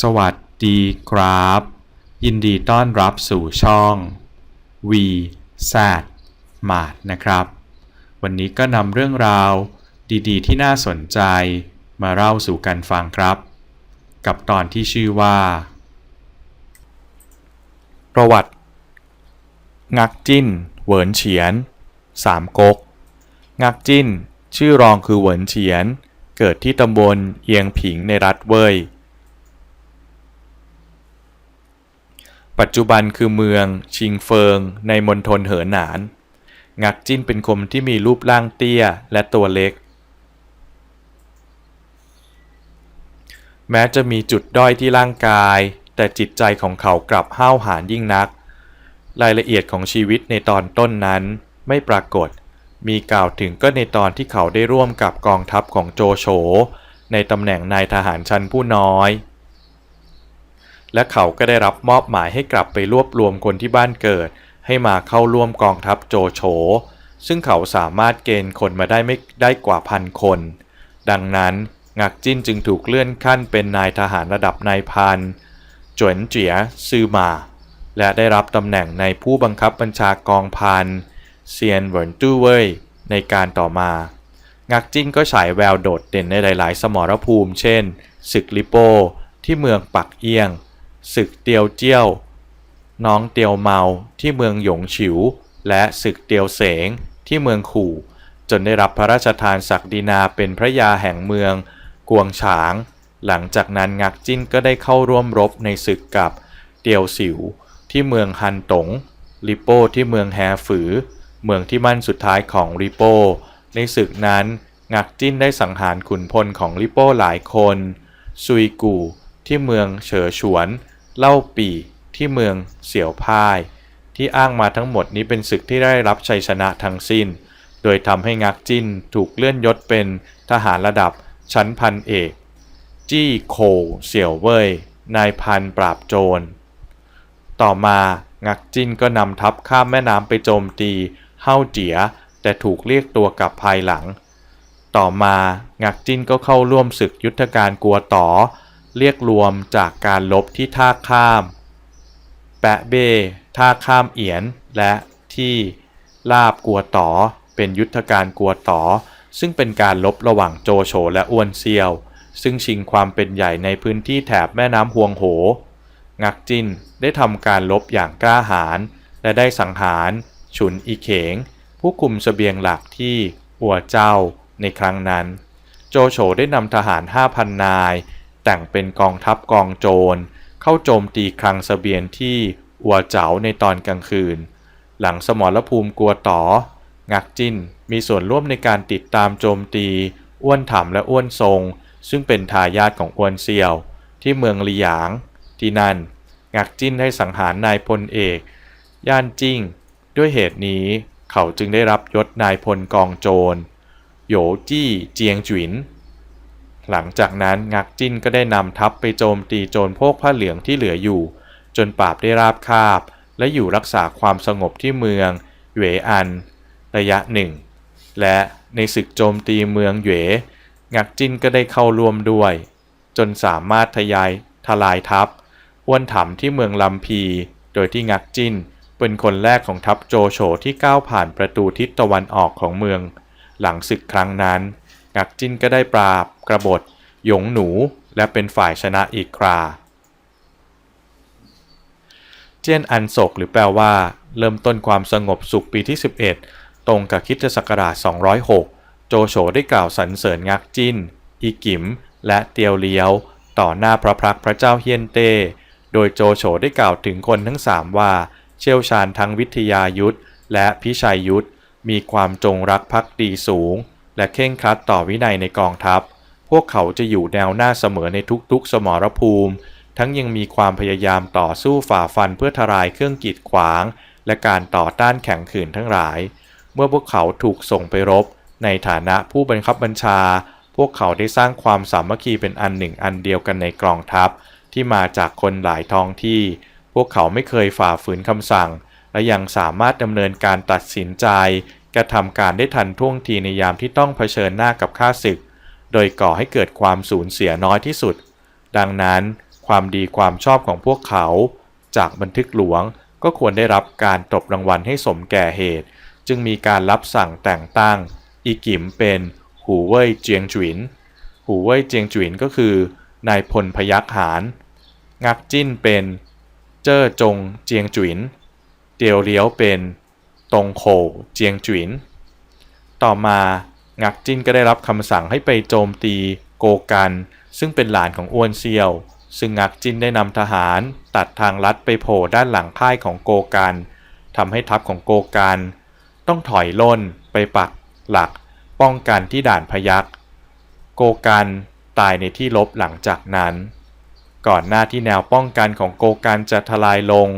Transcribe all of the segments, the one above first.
สวัสดีครับ ยินดีต้อนรับสู่ช่อง V s a t มาดนะครับ วันนี้ก็นำเรื่องราวดีๆ ที่น่าสนใจมาเล่าสู่กันฟังครับ กับตอนที่ชื่อว่า ประวัติ งักจิ้น เหวินเฉียนสามก๊กงักจิ้น ชื่อรองคือเหวินเฉียน เกิดที่ตำบลเอียงผิงในรัฐเว่ย ปัจจุบันคือเมือง ชิงเฟิง ในมณฑลเหอหนาน งักจิ้นเป็นคนที่มีรูปร่างเตี้ยและตัวเล็ก แม้จะมีจุดด้อยที่ร่างกาย แต่จิตใจของเขากลับห้าวหาญยิ่งนัก รายละเอียดของชีวิตในตอนต้นนั้นไม่ปรากฏ มีกล่าวถึงก็ในตอนที่เขาได้ร่วมกับกองทัพของโจโฉในตำแหน่งนายทหารชั้นผู้น้อย และเขาก็ได้รับมอบหมายให้กลับไปรวบรวมคนที่บ้านเกิด ให้มาเข้าร่วมกองทัพโจโฉซึ่งเขาสามารถเกณฑ์คนมาได้ไม่ได้กว่าพันคน ดังนั้นงักจิ้นจึงถูกเลื่อนขั้นเป็นนายทหารระดับนายพันจวนเจียซือมา และได้รับตำแหน่งในผู้บังคับบัญชากองพันเซียนเหวินตู้เว่ยในการต่อมา งักจิ้นก็ฉายแววโดดเด่นในหลาย ๆ สมรภูมิ เช่นศึกลิโป ที่เมืองปักเอียง ศึกเตียวเจี้ยว น้องเตียวเมาที่เมืองหยงฉิว และศึกเตียวเสงที่เมืองขู่ จนได้รับพระราชทานศักดินาเป็นพระยาแห่งเมืองกวงฉาง หลังจากนั้นงักจิ้นก็ได้เข้าร่วมรบในศึกกับเตียวสิว ที่เมืองฮันตงลิโป้ที่เมืองแฮฝือ เมืองที่มั่นสุดท้ายของลิโป้ในศึกนั้นงักจิ้นได้สังหารขุนพลของลิโป้หลายคนซุยกู่ที่เมืองเฉอฉวน เล่าปีที่เมืองเสี่ยวพาย ที่อ้างมาทั้งหมดนี้เป็นศึกที่ได้รับชัยชนะทั้งสิ้น โดยทำให้งักจิ้นถูกเลื่อนยศเป็นทหารระดับชั้นพันเอก จี้โคเสี่ยวเว่ยนายพันปราบโจร ต่อมางักจิ้นก็นำทัพข้ามแม่น้ำไปโจมตีเฮาเจีย แต่ถูกเรียกตัวกลับภายหลัง ต่อมางักจิ้นก็เข้าร่วมศึกยุทธการกัวต่อ เรียกรวมจากการลบที่ท่าข้าม แปะเบ ท่าข้ามเอียน และที่ลาบกัวต่อ เป็นยุทธการกัวต่อ ซึ่งเป็นการลบระหว่างโจโฉและอ้วนเซียว ซึ่งชิงความเป็นใหญ่ในพื้นที่แถบแม่น้ำฮวงโห งักจินได้ทำการลบอย่างกล้าหาญและได้สังหาร ฉุนอีเขง ผู้คุมเสบียงหลักที่อัวเจ้าในครั้งนั้น โจโฉได้นำทหาร 5,000 นาย แต่งเป็นกองทัพกองโจร เข้าโจมตีคลังเสบียงที่อัวเจ๋าในตอนกลางคืน หลังสมรภูมิกลัวต่อ งักจิ้นมีส่วนร่วมในการติดตามโจมตีอ้วนถ่ำและอ้วนทรง ซึ่งเป็นทายาทของอ้วนเซียว ที่เมืองลีหยาง ที่นั่น งักจิ้นได้สังหารนายพลเอก ย่านจิ้ง ด้วยเหตุนี้เขาจึงได้รับยศนายพลกองโจร โหยจี้เจียงจุน หลังจากนั้นงักจิ้นก็ได้นำทัพไปโจมตีโจรพวกผ้าเหลืองที่เหลืออยู่ จนปราบได้ราบคาบ และอยู่รักษาความสงบที่เมืองเหวอัน ระยะหนึ่ง และในศึกโจมตีเมืองเหวงักจิ้นก็ได้เข้าร่วมด้วย จนสามารถทยายทลายทัพอ้วนถ่ำที่เมืองลำพี โดยที่งักจิ้นเป็นคนแรกของทัพโจโฉที่ก้าวผ่านประตูทิศตะวันออกของเมือง หลังศึกครั้งนั้น งักจิ้นก็ได้ปราบกระบฏหยงหนูและเป็นฝ่ายชนะอีกครา เจียนอันศกหรือแปลว่า เริ่มต้นความสงบสุขปีที่ 11 ตรงกับคริดศักราช 206 โจโฉได้กล่าวสรรเสริญงักจิ้น อีกิม และเตียวเลียว ต่อหน้าพระพักพระเจ้าเฮียนเต้โดยโจโฉได้กล่าวถึงคนทั้งสามว่า เชี่ยวชาญทั้งวิทยายุทธและพิชัยยุทธมีความจงรักภักดีสูง และเข่งครัดต่อวินัยในกองทัพ พวกเขาจะอยู่แนวหน้าเสมอในทุกๆ สมรภูมิ ทั้งยังมีความพยายามต่อสู้ฝ่าฟันเพื่อทลายเครื่องกีดขวาง และการต่อต้านแข่งขืนทั้งหลาย เมื่อพวกเขาถูกส่งไปรบ ในฐานะผู้บังคับบัญชา พวกเขาได้สร้างความสามัคคีเป็นอันหนึ่งอันเดียวกันในกองทัพ ที่มาจากคนหลายท้องที่ พวกเขาไม่เคยฝ่าฝืนคำสั่ง และยังสามารถดำเนินการตัดสินใจ กระทำการได้ทันท่วงทีในยามที่ต้องเผชิญหน้ากับข้าศึก โดยก่อให้เกิดความสูญเสียน้อยที่สุด ดังนั้นความดีความชอบของพวกเขา จากบันทึกหลวงก็ควรได้รับการตบรางวัลให้สมแก่เหตุ จึงมีการรับสั่งแต่งตั้ง อีกิมเป็นหูเว่ยเจียงจุนหูเว่ยเจียงจุนก็คือนายพลพยัคฆ์หารงักจิ้นเป็น เจ้อจงเจียงจุนเตียวเลี้ยวเป็น ตงโขเจียงจุนต่อมางักจิ้นก็ได้รับคำสั่งให้ไปโจมตีโกกัน ซึ่งเป็นหลานของอ้วนเซียว ซึ่งงักจิ้นได้นำทหารตัดทางลัดไปโผล่ด้านหลังค่ายของโกกันทำให้ทัพของโกกันต้องถอยล่นไปปักหลักป้องกันที่ด่านพยัคฆ์โกกันตายในที่ลบหลังจากนั้น ก่อนหน้าที่แนวป้องกันของโกกันจะทลายลง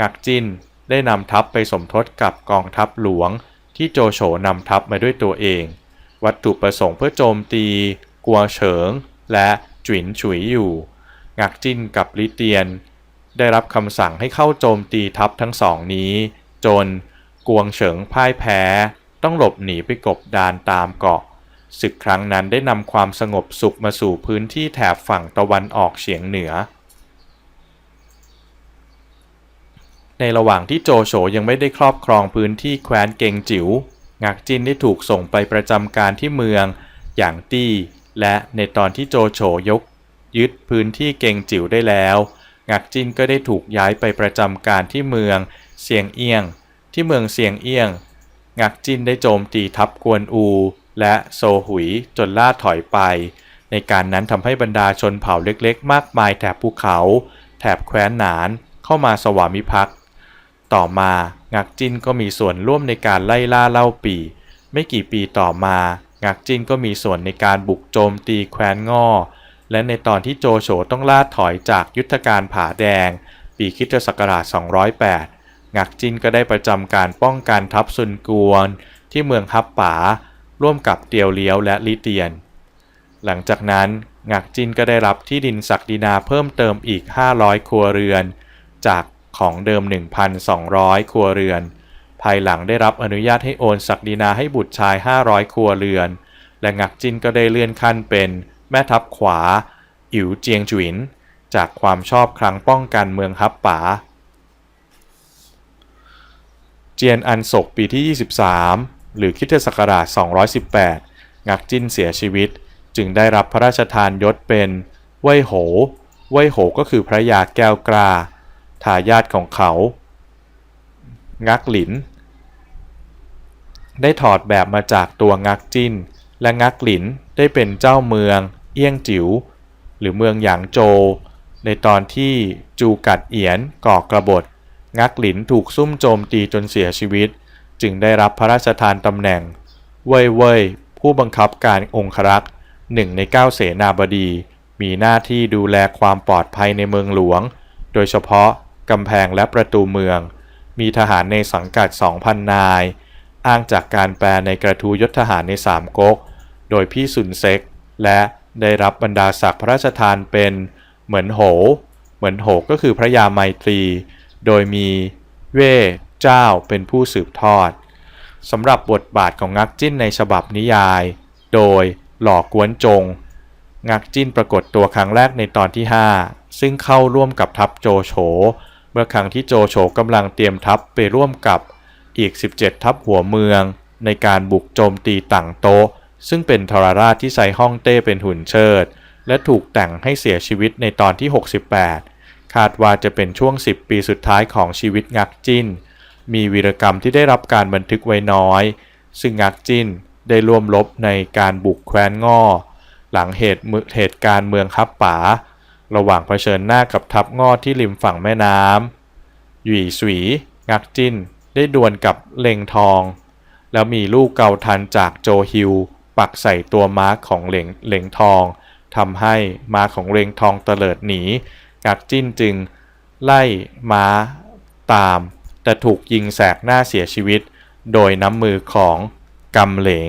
งักจิ้น ได้นำทัพไปสมทบกับกองทัพหลวง ที่โจโฉนำทัพมาด้วยตัวเอง วัตถุประสงค์เพื่อโจมตี กัวเฉิง และจุนฉุยอยู่ งักจิ้นกับลิเตียน ได้รับคำสั่งให้เข้าโจมตีทัพทั้งสองนี้ จนกวงเฉิงพ่ายแพ้ ต้องหลบหนีไปกบดานตามเกาะศึกครั้งนั้นได้นำความสงบสุขมาสู่พื้นที่แถบฝั่งตะวันออกเฉียงเหนือ ในระหว่างที่โจโฉยังไม่ได้ครอบครองพื้นที่แคว้นเกงจิ๋วงักจินได้ถูกส่งไปประจำการที่เมืองอย่างตี้และในตอนที่โจโฉยก ยึดพื้นที่เกงจิ๋วได้แล้วงักจินก็ได้ถูกย้ายไปประจำการที่เมืองเซียงเอียง ที่เมืองเซียงเอียงงักจินได้โจมตีทัพกวนอู และโซหุยจนล่าถอยไป ในการนั้นทำให้บรรดาชนเผ่าเล็กๆ มากมายแถบภูเขา แถบแคว้นหนานเข้ามาสวามิภักดิ์ ต่อมางักจินก็มีส่วนร่วมในการไล่ล่าเล่าปี ไม่กี่ปีต่อมางักจินก็มีส่วนในการบุกโจมตีแคว้นง่อ และในตอนที่โจโฉต้องล่าถอยจากยุทธการผาแดง ปีคริสตศักราช 208 งักจินก็ได้ประจำการป้องกันทัพซุนกวน ที่เมืองฮับป๋า ร่วมกับเตียวเลี้ยวและลิเตียน หลังจากนั้นงักจินก็ได้รับที่ดินศักดินาเพิ่มเติมอีก 500 ครัวเรือน จาก ของเดิม 1,200 ครัวเรือน ภายหลังได้รับอนุญาตให้โอนศักดินาให้บุตรชาย 500 ครัวเรือน และงักจินก็ได้เลื่อนขั้นเป็นแม่ทัพขวา อิ๋วเจียงจุนจากความชอบครั้งป้องกันเมืองฮับป๋า เจียนอันศกปีที่ 23 หรือคริสตศักราช 218 งักจินเสียชีวิต จึงได้รับพระราชทานยศเป็นเว่ยโหเว่ยโหก็คือพระยาแก้วกล้า ทายาทของเขา งักหลิน ได้ถอดแบบมาจากตัวงักจิ้น และงักหลินได้เป็นเจ้าเมือง เอี้ยงจิ๋วหรือเมืองหยางโจวในตอนที่จูกัดเอียนก่อกระบฏ งักหลินถูกซุ่มโจมตีจนเสียชีวิต จึงได้รับพระราชทานตำแหน่ง เว่ยเว่ยผู้บังคับการองครักษ์หนึ่งในเก้าเสนาบดี มีหน้าที่ดูแลความปลอดภัยในเมืองหลวง โดยเฉพาะ กำแพงและประตูเมือง มีทหารในสังกัด 2,000 นาย อ้างจากการแปลในกระทู้ยศทหารในสามก๊ก โดยพี่สุนเซก และได้รับบรรดาศักดิ์พระราชทานเป็นเหมือนโห เหมือนโหก็คือพระยาไมตรี โดยมีเว่เจ้าเป็นผู้สืบทอดสำหรับบทบาทของงักจิ้นในฉบับนิยาย โดยหล่อกวนจง งักจิ้นปรากฏตัวครั้งแรกในตอนที่ 5 ซึ่งเข้าร่วมกับทัพโจโฉ เมื่อครั้งที่โจโฉกำลังเตรียมทัพไปร่วมกับอีก 17 ทัพหัวเมือง ในการบุกโจมตีต่างโตะซึ่งเป็นทรราชที่ใส่ห้องเต้เป็นหุ่นเชิด และถูกแต่งให้เสียชีวิตในตอนที่ 68 คาดว่าจะเป็นช่วง 10 ปีสุดท้ายของชีวิตงักจิ้น มีวีรกรรมที่ได้รับการบันทึกไว้น้อย ซึ่งงักจิ้นได้ร่วมรบในการบุกแคว้นง่อ หลังเหตุเหตุการณ์เมืองฮับป๋า ระหว่างเผชิญหน้ากับทัพง่อที่ริมฝั่งแม่น้ำหยี่สวี งักจินได้ดวลกับเลงทอง แล้วมีลูกเกาทันจากโจฮิว ปักใส่ตัวม้าของเหลงเหลงทองทำให้ม้าของเลงทองเตลิดหนี งักจินจึงไล่ม้าตาม แต่ถูกยิงแสกหน้าเสียชีวิต โดยน้ำมือของกำเหลง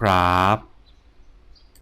ครับ